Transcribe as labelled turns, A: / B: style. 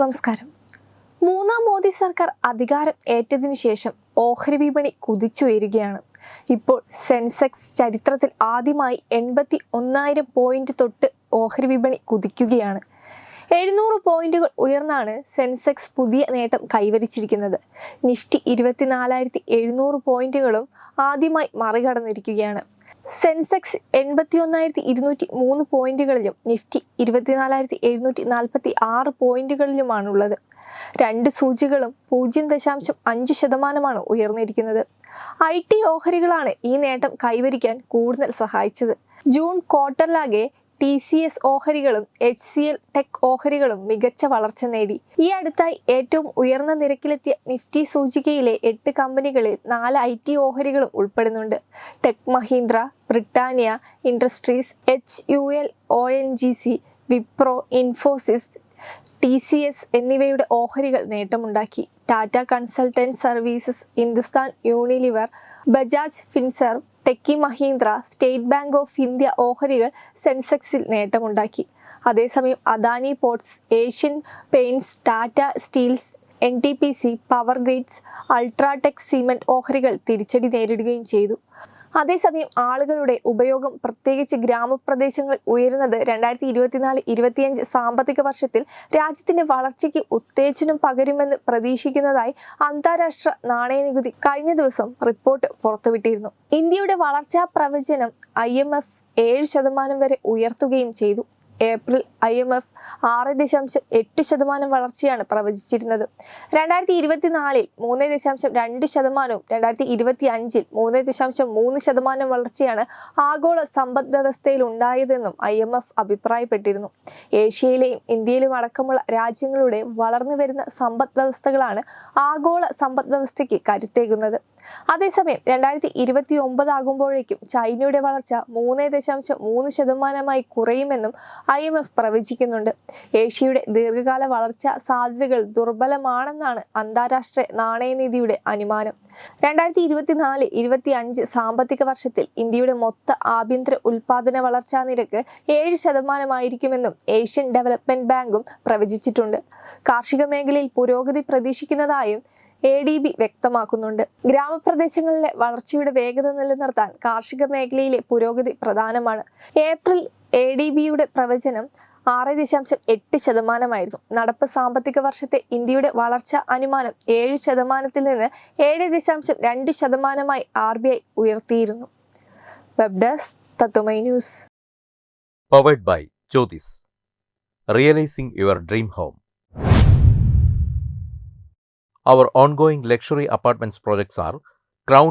A: നമസ്കാരം. മൂന്നാം മോദി സർക്കാർ അധികാരം ഏറ്റതിനു ശേഷം ഓഹരി വിപണി കുതിച്ചുയരുകയാണ്. ഇപ്പോൾ സെൻസെക്സ് ചരിത്രത്തിൽ ആദ്യമായി എൺപത്തി ഒന്നായിരം പോയിന്റ് തൊട്ട് ഓഹരി വിപണി കുതിക്കുകയാണ്. എഴുന്നൂറ് പോയിന്റുകൾ ഉയർന്നാണ് സെൻസെക്സ് പുതിയ നേട്ടം കൈവരിച്ചിരിക്കുന്നത്. നിഫ്റ്റി ഇരുപത്തിനാലായിരത്തി എഴുന്നൂറ് പോയിന്റുകളും ആദ്യമായി മറികടന്നിരിക്കുകയാണ്. സെൻസെക്സ് എൺപത്തി ഒന്നായിരത്തി ഇരുന്നൂറ്റി മൂന്ന് പോയിന്റുകളിലും നിഫ്റ്റി ഇരുപത്തിനാലായിരത്തി എഴുന്നൂറ്റി നാൽപ്പത്തി ആറ് പോയിന്റുകളിലുമാണുള്ളത്. രണ്ട് സൂചികളും പൂജ്യം ദശാംശം അഞ്ച് ശതമാനമാണ് ഉയർന്നിരിക്കുന്നത്. ഐ ടി ഓഹരികളാണ് ഈ നേട്ടം കൈവരിക്കാൻ കൂടുതൽ സഹായിച്ചത്. ജൂൺ ക്വാർട്ടറിലാകെ ടി സി എസ് ഓഹരികളും എച്ച് സി എൽ ടെക് ഓഹരികളും മികച്ച വളർച്ച നേടി. ഈ അടുത്തായി ഏറ്റവും ഉയർന്ന നിരക്കിലെത്തിയ നിഫ്റ്റി സൂചികയിലെ എട്ട് കമ്പനികളിൽ നാല് ഐ ടി ഓഹരികളും ഉൾപ്പെടുന്നുണ്ട്. Tech Mahindra Britannia Industries H U L O N G C Wipro Infosys T C S എന്നിവയുടെ ഓഹരികൾ നേട്ടമുണ്ടാക്കി. Tata Consultant Services Hindustan Unilever Bajaj Finserv tech Mahindra State Bank of India ഓഹരികൾ സെൻസെക്സിൽ നേട്ടമുണ്ടാക്കി. അതേസമയം Adani Ports Asian Paints Tata Steels N T P C Power Grids UltraTech Cement ഓഹരികൾ തിരിച്ചടി നേരിടുകയും ചെയ്തു. അതേസമയം ആളുകളുടെ ഉപയോഗം പ്രത്യേകിച്ച് ഗ്രാമപ്രദേശങ്ങളിൽ ഉയരുന്നത് രണ്ടായിരത്തി ഇരുപത്തിനാല് ഇരുപത്തിയഞ്ച് സാമ്പത്തിക വർഷത്തിൽ രാജ്യത്തിന്റെ വളർച്ചയ്ക്ക് ഉത്തേജനം പകരുമെന്ന് പ്രതീക്ഷിക്കുന്നതായി അന്താരാഷ്ട്ര നാണയനികുതി കഴിഞ്ഞ ദിവസം റിപ്പോർട്ട് പുറത്തുവിട്ടിരുന്നു. ഇന്ത്യയുടെ വളർച്ചാ പ്രവചനം ഐ ഏഴ് ശതമാനം വരെ ഉയർത്തുകയും ചെയ്തു. ഏപ്രിൽ ഐ എം എഫ് ആറ് ദശാംശം എട്ട് ശതമാനം വളർച്ചയാണ് പ്രവചിച്ചിരുന്നത്. രണ്ടായിരത്തി ഇരുപത്തിനാലിൽ മൂന്ന് ദശാംശം രണ്ട് ശതമാനവും രണ്ടായിരത്തി ഇരുപത്തി അഞ്ചിൽ മൂന്ന് ദശാംശം മൂന്ന് ശതമാനം വളർച്ചയാണ് ആഗോള സമ്പദ് വ്യവസ്ഥയിൽ ഉണ്ടായതെന്നും ഐ എം എഫ് അഭിപ്രായപ്പെട്ടിരുന്നു. ഏഷ്യയിലെയും ഇന്ത്യയിലും അടക്കമുള്ള രാജ്യങ്ങളുടെ വളർന്നു വരുന്ന സമ്പദ് വ്യവസ്ഥകളാണ് ആഗോള സമ്പദ് വ്യവസ്ഥയ്ക്ക് കരുത്തേകുന്നത്. അതേസമയം രണ്ടായിരത്തി ഇരുപത്തി ഒമ്പതാകുമ്പോഴേക്കും ചൈനയുടെ വളർച്ച മൂന്ന് ദശാംശം മൂന്ന് ശതമാനമായി കുറയുമെന്നും ഐ എം എഫ് പ്രവചിക്കുന്നുണ്ട്. ഏഷ്യയുടെ ദീർഘകാല വളർച്ചാ സാധ്യതകൾ ദുർബലമാണെന്നാണ് അന്താരാഷ്ട്ര നാണയനിധിയുടെ അനുമാനം. രണ്ടായിരത്തി ഇരുപത്തിനാല് ഇരുപത്തി അഞ്ച് സാമ്പത്തിക വർഷത്തിൽ ഇന്ത്യയുടെ മൊത്ത ആഭ്യന്തര ഉൽപാദന വളർച്ചാ നിരക്ക് ഏഴ് ശതമാനമായിരിക്കുമെന്നും ഏഷ്യൻ ഡെവലപ്മെന്റ് ബാങ്കും പ്രവചിച്ചിട്ടുണ്ട്. കാർഷിക മേഖലയിൽ പുരോഗതി പ്രതീക്ഷിക്കുന്നതായും എ ഡി ബി വ്യക്തമാക്കുന്നുണ്ട്. ഗ്രാമപ്രദേശങ്ങളിലെ വളർച്ചയുടെ വേഗത നിലനിർത്താൻ കാർഷിക മേഖലയിലെ പുരോഗതി പ്രധാനമാണ്. ഏപ്രിൽ എ ഡി ബിയുടെ പ്രവചനം ആറ് ദശാംശം എട്ട് ശതമാനമായിരുന്നു. നടപ്പ് സാമ്പത്തിക വർഷത്തെ ഇന്ത്യയുടെ വളർച്ച അനുമാനം ഏഴ് ശതമാനത്തിൽ നിന്ന് ഏഴ് ദശാംശം രണ്ട് ശതമാനമായി R B I ഉയർത്തിയിരുന്നു. Web desk Tatwamayi news.
B: Powered by Jyothis realising your dream home Our ongoing luxury apartments projects are Crown